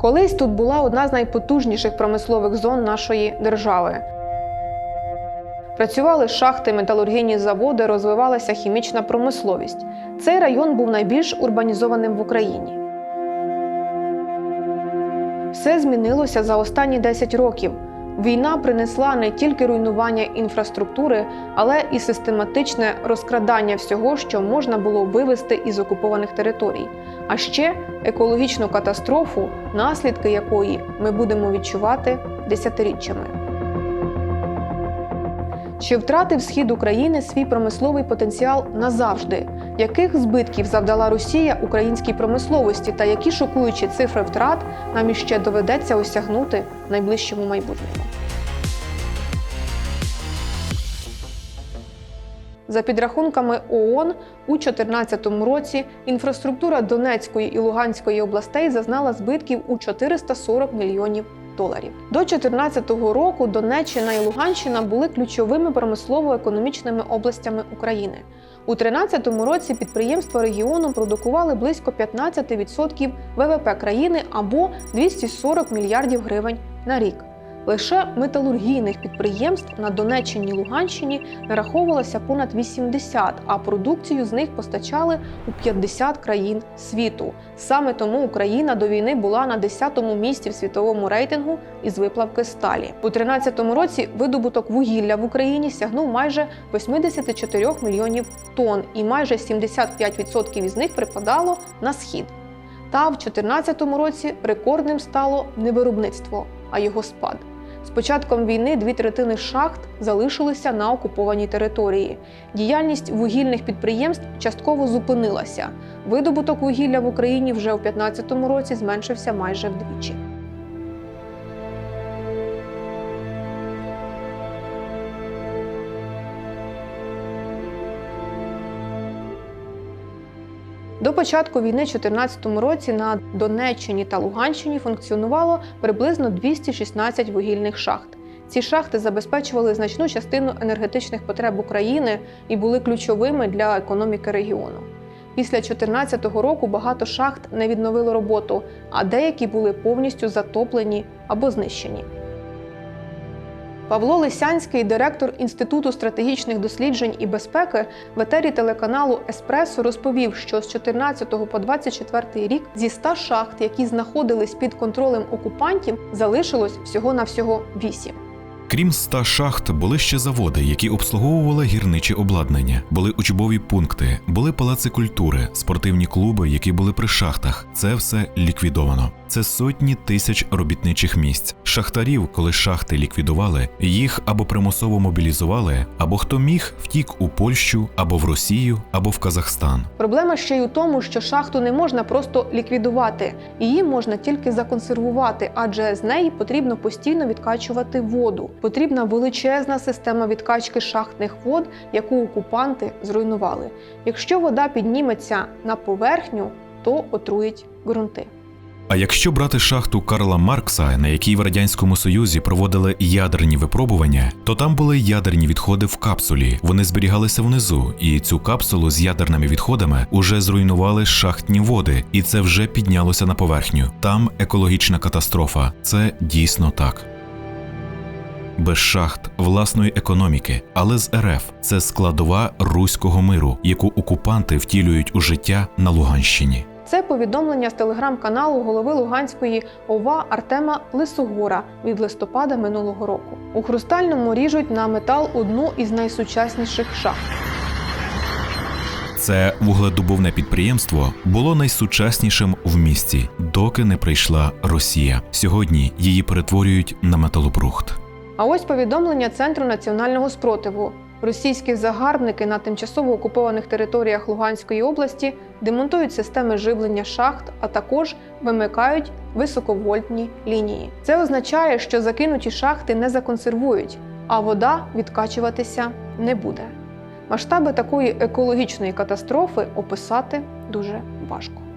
Колись тут була одна з найпотужніших промислових зон нашої держави. Працювали шахти, металургійні заводи, розвивалася хімічна промисловість. Цей район був найбільш урбанізованим в Україні. Все змінилося за останні 10 років. Війна принесла не тільки руйнування інфраструктури, але і систематичне розкрадання всього, що можна було вивезти із окупованих територій, а ще екологічну катастрофу, наслідки якої ми будемо відчувати десятиріччями. Чи втратив схід України свій промисловий потенціал назавжди? Яких збитків завдала Росія українській промисловості та які шокуючі цифри втрат нам іще доведеться осягнути в найближчому майбутньому? За підрахунками ООН, у 2014 році інфраструктура Донецької і Луганської областей зазнала збитків у 440 мільйонів доларів. До 2014 року Донеччина і Луганщина були ключовими промислово-економічними областями України. У 2013 році підприємства регіону продукували близько 15% ВВП країни або 240 мільярдів гривень на рік. Лише металургійних підприємств на Донеччині Луганщині нараховувалося понад 80, а продукцію з них постачали у 50 країн світу. Саме тому Україна до війни була на 10-му місці в світовому рейтингу із виплавки сталі. У 2013 році видобуток вугілля в Україні сягнув майже 84 мільйонів тонн, і майже 75% із них припадало на схід. Та в 2014 році рекордним стало не виробництво, а його спад. З початком війни дві третини шахт залишилися на окупованій території. Діяльність вугільних підприємств частково зупинилася. Видобуток вугілля в Україні вже у 2015 році зменшився майже вдвічі. До початку війни у 2014 році на Донеччині та Луганщині функціонувало приблизно 216 вугільних шахт. Ці шахти забезпечували значну частину енергетичних потреб України і були ключовими для економіки регіону. Після 2014 року багато шахт не відновило роботу, а деякі були повністю затоплені або знищені. Павло Лисянський, директор Інституту стратегічних досліджень і безпеки, в етері телеканалу Еспресо розповів, що з 14 по 24 рік зі 100 шахт, які знаходились під контролем окупантів, залишилось всього на всього 8. Крім ста шахт, були ще заводи, які обслуговували гірниче обладнання, були учбові пункти, були палаци культури, спортивні клуби, які були при шахтах. Це все ліквідовано. Це сотні тисяч робітничих місць. Шахтарів, коли шахти ліквідували, їх або примусово мобілізували, або хто міг втік у Польщу, або в Росію, або в Казахстан. Проблема ще й у тому, що шахту не можна просто ліквідувати, її можна тільки законсервувати, адже з неї потрібно постійно відкачувати воду. Потрібна величезна система відкачки шахтних вод, яку окупанти зруйнували. Якщо вода підніметься на поверхню, то отруїть ґрунти. А якщо брати шахту Карла Маркса, на якій в радянському союзі проводили ядерні випробування, то там були ядерні відходи в капсулі. Вони зберігалися внизу, і цю капсулу з ядерними відходами уже зруйнували шахтні води, і це вже піднялося на поверхню. Там екологічна катастрофа. Це дійсно так. Без шахт власної економіки, але з РФ це складова руського миру, яку окупанти втілюють у життя на Луганщині. Це повідомлення з телеграм-каналу голови Луганської ОВА Артема Лисогора від листопада минулого року. У хрустальному ріжуть на метал одну із найсучасніших шахт. Це вугледобувне підприємство було найсучаснішим в місті, доки не прийшла Росія. Сьогодні її перетворюють на металобрухт. А ось повідомлення Центру національного спротиву. Російські загарбники на тимчасово окупованих територіях Луганської області демонтують системи живлення шахт, а також вимикають високовольтні лінії. Це означає, що закинуті шахти не законсервують, а вода відкачуватися не буде. Масштаби такої екологічної катастрофи описати дуже важко.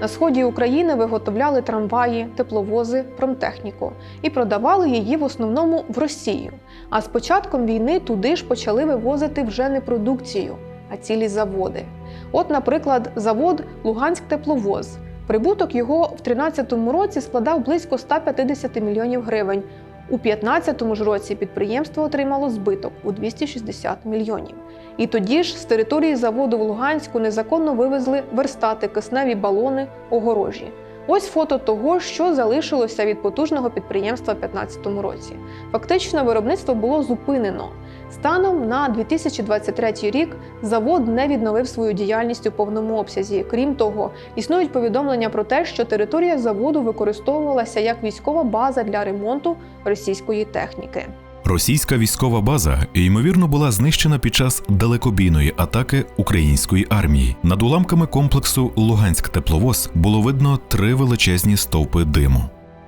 На сході України виготовляли трамваї, тепловози, промтехніку і продавали її в основному в Росію. А з початком війни туди ж почали вивозити вже не продукцію, а цілі заводи. От, наприклад, завод Луганськ тепловоз. Прибуток його в 2013 році складав близько 150 мільйонів гривень. У 2015 ж році підприємство отримало збиток у 260 мільйонів. І тоді ж з території заводу в Луганську незаконно вивезли верстати, кисневі балони, огорожі. Ось фото того, що залишилося від потужного підприємства в 2015 році. Фактично, виробництво було зупинено. Станом на 2023 рік завод не відновив свою діяльність у повному обсязі. Крім того, існують повідомлення про те, що територія заводу використовувалася як військова база для ремонту російської техніки. Російська військова база, ймовірно, була знищена під час далекобійної атаки української армії. Над уламками комплексу Луганськ тепловоз було видно три величезні стовпи диму.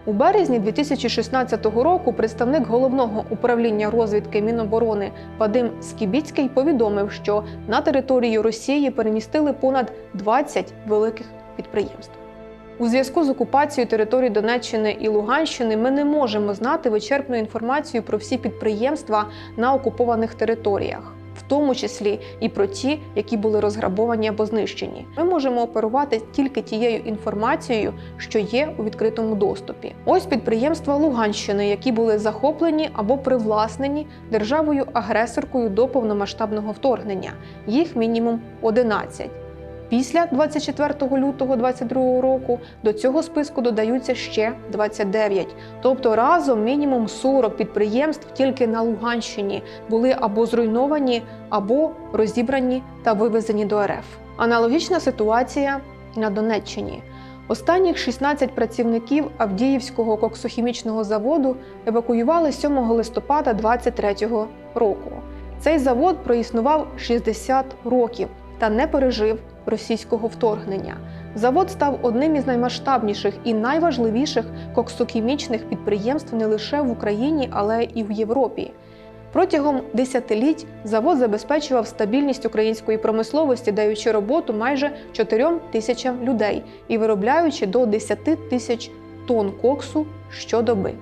У березні 2016 року представник головного управління розвідки Міноборони Вадим Скібіцький повідомив, що на територію Росії перемістили понад 20 великих підприємств. У зв'язку з окупацією територій Донеччини і Луганщини ми не можемо знати вичерпну інформацію про всі підприємства на окупованих територіях, в тому числі і про ті, які були розграбовані або знищені. Ми можемо оперувати тільки тією інформацією, що є у відкритому доступі. Ось підприємства Луганщини, які були захоплені або привласнені державою-агресоркою до повномасштабного вторгнення. Їх мінімум 11. Після 24 лютого 2022 року до цього списку додаються ще 29. Тобто разом мінімум 40 підприємств тільки на Луганщині були або зруйновані, або розібрані та вивезені до РФ. Аналогічна ситуація на Донеччині. Останніх 16 працівників Авдіївського коксохімічного заводу евакуювали 7 листопада 2023 року. Цей завод проіснував 60 років та не пережив російського вторгнення. Завод став одним із наймасштабніших і найважливіших коксохімічних підприємств не лише в Україні, але і в Європі. Протягом десятиліть завод забезпечував стабільність української промисловості, даючи роботу майже 4 тисячам людей і виробляючи до 10 тисяч тонн коксу щодоби.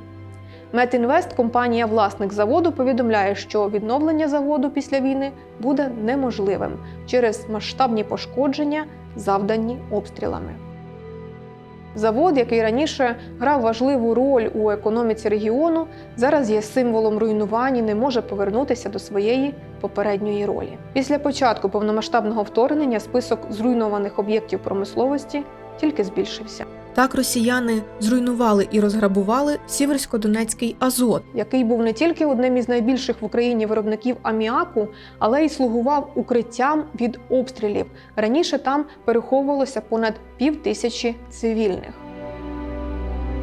Метінвест, компанія власник заводу, повідомляє, що відновлення заводу після війни буде неможливим через масштабні пошкодження, завдані обстрілами. Завод, який раніше грав важливу роль у економіці регіону, зараз є символом руйнувань і не може повернутися до своєї попередньої ролі. Після початку повномасштабного вторгнення список зруйнованих об'єктів промисловості тільки збільшився. Так росіяни зруйнували і розграбували Сіверсько-Донецький Азот. який був не тільки одним із найбільших в Україні виробників аміаку, але й слугував укриттям від обстрілів. Раніше там переховувалося понад пів тисячі цивільних.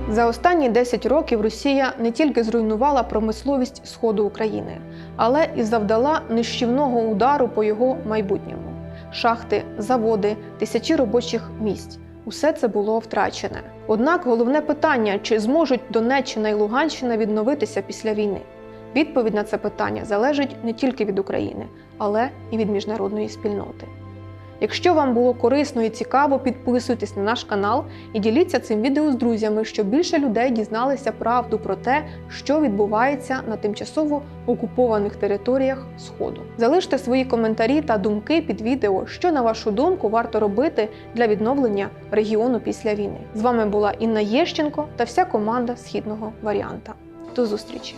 За останні 10 років Росія не тільки зруйнувала промисловість сходу України, але і завдала нищівного удару по його майбутньому: шахти, заводи, тисячі робочих місць. Усе це було втрачене. Однак головне питання: чи зможуть Донеччина і Луганщина відновитися після війни? Відповідь на це питання залежить не тільки від України, але і від міжнародної спільноти. Якщо вам було корисно і цікаво, підписуйтесь на наш канал і діліться цим відео з друзями, щоб більше людей дізналися правду про те, що відбувається на тимчасово окупованих територіях Сходу. Залиште свої коментарі та думки під відео, що на вашу думку варто робити для відновлення регіону після війни. З вами була Інна Єщенко та вся команда східного варіанта. До зустрічі!